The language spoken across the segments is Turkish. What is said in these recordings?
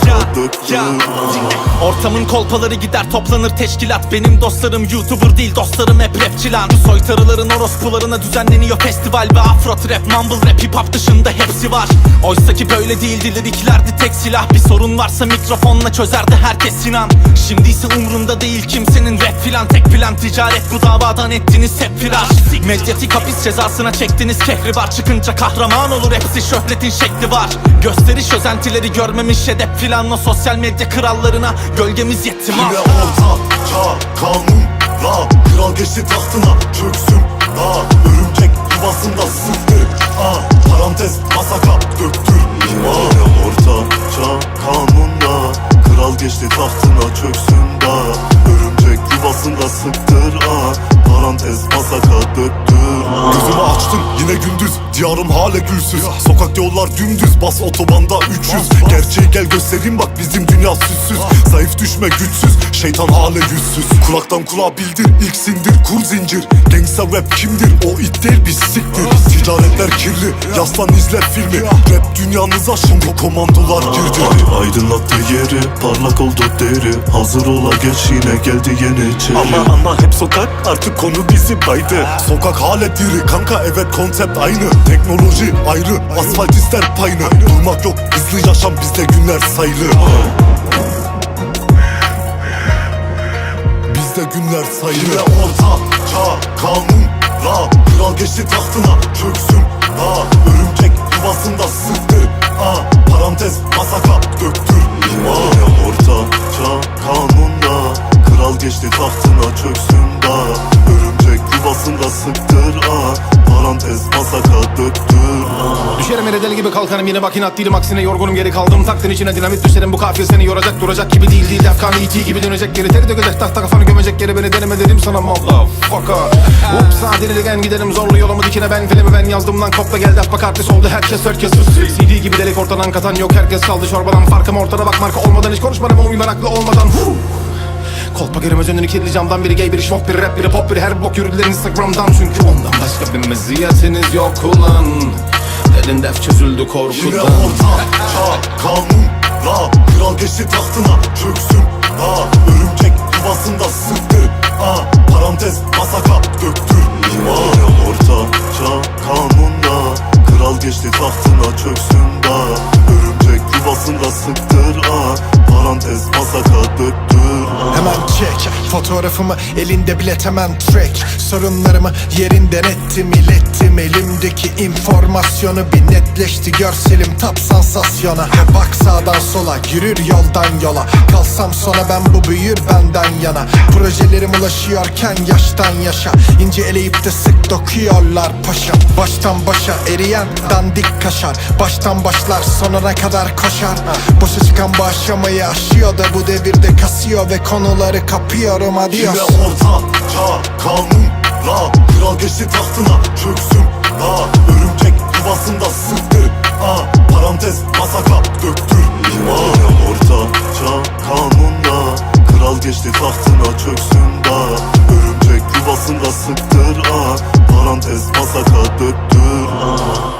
masaka döktür Ortamın kolpaları gider toplanır teşkilat. Benim dostlarım youtuber değil dostlarım hep rapçi lan Soytarıların orospularına düzenleniyor festival Ve afro trap mumble rap hip hop dışında hepsi var. Oysa ki böyle değildi liriklerdi tek silah. Bir sorun varsa mikrofonla çözerdi herkes sinan. Şimdi ise umrunda değil kimsenin rap filan. Tek plan ticaret bu davadan ettiniz hep firar. Medyatik hapis cezasına çektiniz kehribar. Çıkınca kahraman olur hepsi şöhretin şekli var. Gösteriş özentileri görmemiş hedef filan O sosyal medya krallarına gölgemiz yetti Yine mal orta kanunla Kral geçti tahtına çöksün ha Örümcek yuvasında sıktı ha Parantez masaka döktür Yine orta kanunla Kral geçti tahtına çöksün da Örümcek yuvasında sıktır Diyarım hala gülsüz. Sokak yollar dümdüz. Bas otobanda 300 Gerçeği gel göstereyim bak bizim dünya süssüz Zayıf düşme güçsüz Şeytan hala yüzsüz. Kulaktan kulağa bildir ilk sindir kur zincir. Gangsta rap kimdir? O it değil biz siktir. Ticaretler kirli yaslan izle filmi. Rap dünyanıza şimdi komandolar girdi. Ay aydınlattı yeri parlak oldu deri. Hazır ola geç yine geldi yeni içeri Ama ama hep sokak artık konu bizi baydı Sokak hala diri kanka evet konsept aynı. Teknoloji ayrı asfalt ister payını. Durmak yok hızlı yaşam bizde günler sayılı günler sayılı Yine orta çağ kanunla Kral geçti tahtına çöksün ha Örümcek yuvasında sıktı ha Parantez masaka döktür Yine orta çağ kanunla Kral geçti tahtına kalkarım yine bak inat değilim aksine yorgunum geri kaldım. Taktın içine dinamit düşerim bu kafir seni yoracak duracak gibi değil değil. Defkan E.T. gibi dönecek geri teri dökecek tahta kafanı gömecek geri beni deneme dedim sana motherfucker. Ups deligen giderim zorlu yolumu dikine. Ben filmi ben yazdım lan kopla geldi bak artist oldu herkes herkes CD gibi delik ortadan katan yok herkes saldı çorbadan. Farkım ortada bak marka olmadan hiç konuşmadım ama meraklı olmadan. Kolpa göremez önünü kirli camdan biri gay biri şok biri rap biri pop biri her bok yürüdüler instagramdan. Çünkü ondan başka bir meziyetiniz yok ulan Elin def çözüldü Yine korkudan orta çağ kanunla Kral geçti tahtına. Çöksün ha Örümcek yuvasında sıktı ha Parantez masaka döktür. Yine orta çağ kanunla Kral geçti tahtına. Çöksün da Örümcek yuvasında sıktır. Ha Parantez masaka döktür. Hemen çek fotoğrafımı elinde bilet hemen track. Sorunlarımı yerinden ettim ilettim. Elimdeki informasyonu bir netleşti görselim tap sansasyona He bak sağdan sola yürür yoldan yola. Kalsam sona ben bu büyür benden yana. Projelerim ulaşıyorken yaştan yaşa. İnce eleyip de sık dokuyorlar paşam Baştan başa eriyen dandik kaşar. Baştan başlar sonuna kadar koşar. Boşa çıkan bu aşamayı aşıyor da bu devirde kasıyor Ve konuları kapıyorum adios Yine orta çağ kanunla Kral geçti tahtına çöksün ha Örümcek yuvasında sıktı ha Parantez masaka döktür Yine orta çağ kanunla. Kral geçti tahtına çöksün da Örümcek yuvasında sıktır ha Parantez masaka döktür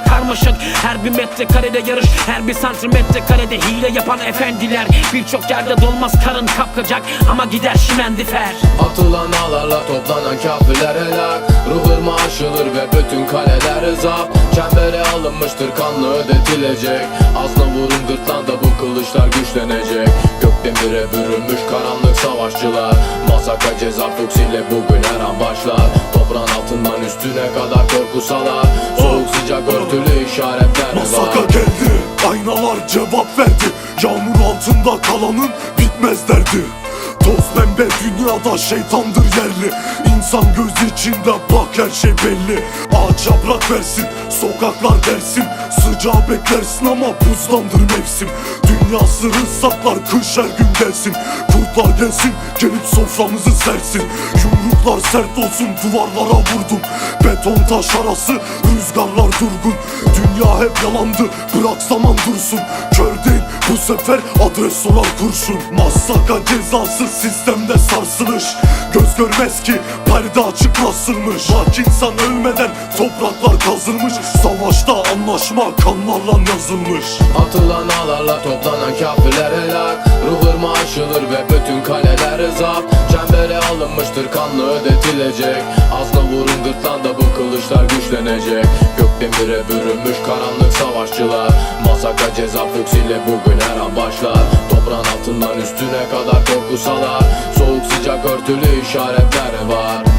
karmaşık Her bir metrekarede yarış her bir santimetre karede hile yapan efendiler. Birçok yerde dolmaz karın kapkacak ama gider şimendifer. Atılan ağlarla toplanan kafirler helak. Ruh ırmağı aşılır ve bütün kaleler zap Çembere alınmıştır kanlı ödetilecek. Azna vurun gırtlanda bu kılıçlar güçlenecek. Gökdemire bürünmüş karanlık savaşçılar. Masaka ceza fuksiyle bugün salar Soğuk sıcak örtülü işaretler Masaka var geldi Aynalar cevap verdi. Yağmur altında kalanın bitmez derdi. Toz pembe dünyada şeytandır yerli. İnsan göz içinde bak her şey belli. Ağaç yaprak versin sokaklar dersin. Sıcağı beklersin ama buzlandır mevsim. Dünya sırrı saklar kış her gün gelsin. Kurtlar gelsin gelip soframızı sersin Yumruklar sert olsun duvarlara vurdum. Beton taş arası rüzgarlar durgun. Dünya hep yalandı bırak zaman dursun. Kör değil bu sefer adres sorar kurşun. Masaka cezası sistemde sarsılış. Göz görmez ki perde açık nasılmış Bak insan ölmeden topraklar kazılmış. Savaşta anlaşma kanlarla yazılmış. Atılan ağlarla toplanan kafirler helak Ruh ırmağı aşılır ve bütün kaleler zap Çembere alınmıştır kanlı ödetilecek. Azna vurun gırtlanda bu kılıçlar güçlenecek. Gökdemire bürünmüş karanlık savaşçılar. Masaka ceza fuksiyle bugün her an başlar. Toprağın altından üstüne kadar korku salar Soğuk sıcak örtülü işaretler var